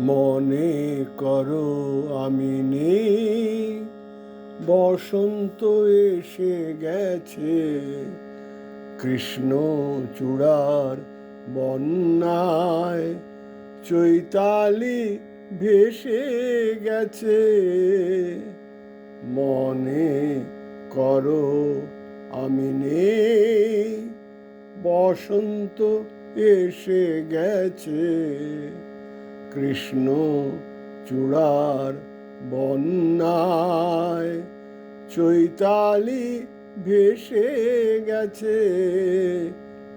মনে করো আমি নেই। বসন্ত এসে গেছে, কৃষ্ণ চূড়ার বন্যায়, চৈতালি ভেসে গেছে। মনে করো আমি নেই। বসন্ত এসে গেছে। কৃষ্ণ চূড়ার বন্যায় চৈতালি ভেসে গেছে।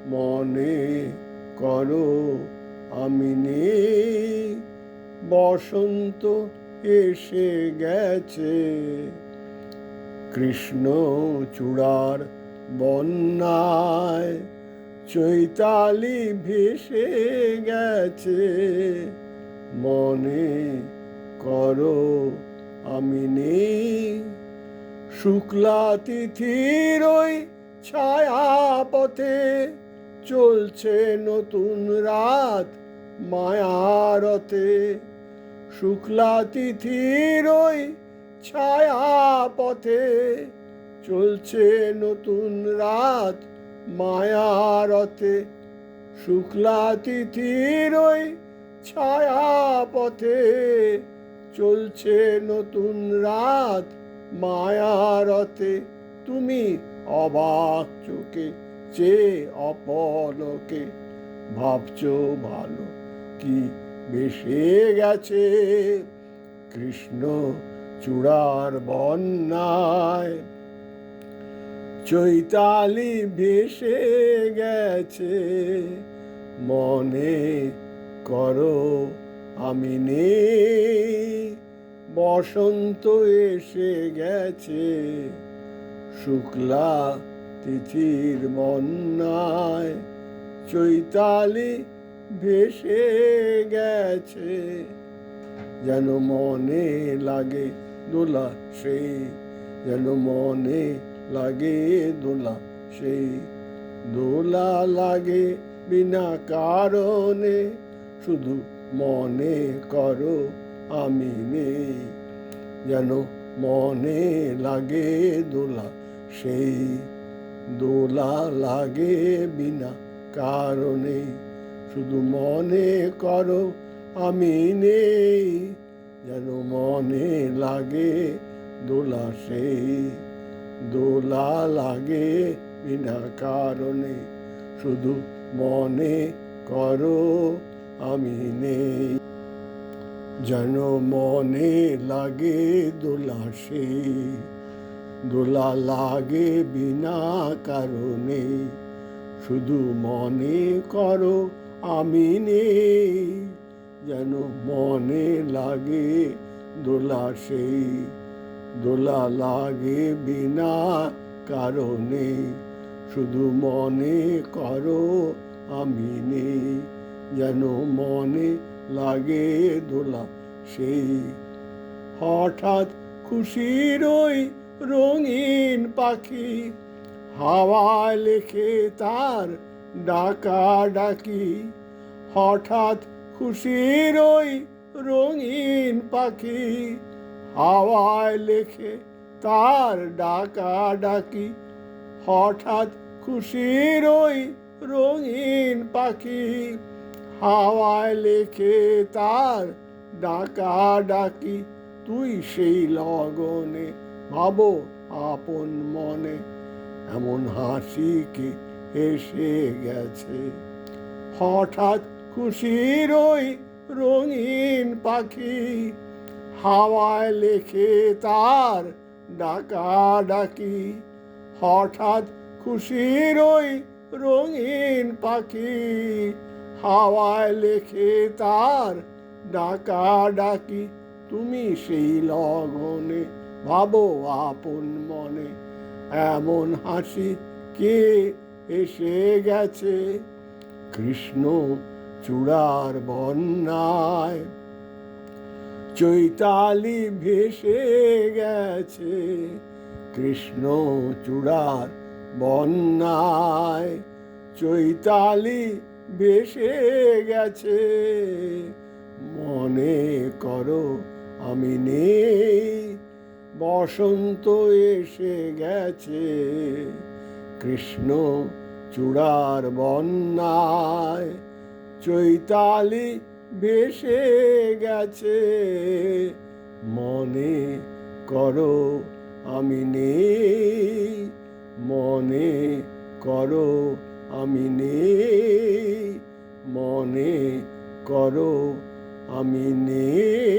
মনে করো, আমি নেই, বসন্ত এসে গেছে। কৃষ্ণ চূড়ার বন্যায় চৈতালি ভেসে গেছে। মনে করো আমি নেই শুক্লা তিথির ওই ছায়া পথে চলছে নতুন রাত মায়ারতে। শুক্লা তিথির ওই ছায়া পথে চলছে নতুন রাত মায়ারতে। শুক্লা তিথির ওই ছায়া পথে চলছে নতুন রাত মায়ারতে তুমি অবাক চোখে চেয়ে অপলকে ভাবছ ভালো কি বেসে গেছে? কৃষ্ণ চূড়ার বন্যায় চৈতালি ভেসে গেছে। মনে করো আমি নেই বসন্ত এসে গেছে, শুক্লা তিথির বন্যায়, চৈতালি ভেসে গেছে। যেন মনে লাগে দোলা সেই, যেন মনে লাগে দোলা সেই। দোলা লাগে বিনা কারণে শুধু মনে করো, আমি নেই। যেন মনে লাগে দোলা, সেই দোলা লাগে বিনা কারণে। শুধু মনে করো, আমি নেই। যেন মনে লাগে দোলা, সেই দোলা লাগে বিনা কারণে। শুধু মনে করো আমি নেই। যেন মনে লাগে দোলা দোলা লাগে বিনা কারণে। শুধু মনে করো আমি নেই। যেন মনে লাগে দোলা সেই দোলা লাগে বিনা কারণে। শুধু মনে করো আমি নেই। যেন মনে লাগে দোলা। সেই হঠাৎ খুশির ওই রঙিন পাখি হাওয়ায় লেখে তার ডাকা ডাকি হঠাৎ খুশির ওই রঙিন পাখি হাওয়ায় লেখে তার ডাকা ডাকি হঠাৎ খুশির ওই রঙিন পাখি হাওয়ায় লেখে তার ডাকা ডাকি তুই সেই লগনে ভাবো আপন মনে, এমন হাসিকে এসে গেছে? হঠাৎ খুশির ওই রঙিন পাখি হাওয়ায় লেখে তার ডাকা ডাকি হঠাৎ খুশির ওই রঙিন পাখি হাওয়ায় লেখে তার ডাকা ডাকি তুমি সেই লগনে, ভাবো আপন মনে। এমন হাসি কে এসে গেছে? কৃষ্ণ চূড়ার বন্যায়। চৈতালি ভেসে গেছে কৃষ্ণ চূড়ার বন্যায়। চৈতালি ভেসে গেছে। মনে করো আমি নেই, বসন্ত এসে গেছে। কৃষ্ণ চূড়ার বন্যায় চৈতালি ভেসে গেছে। মনে করো আমি নেই, মনে করো আমি নেই মনে করো আমি নেই।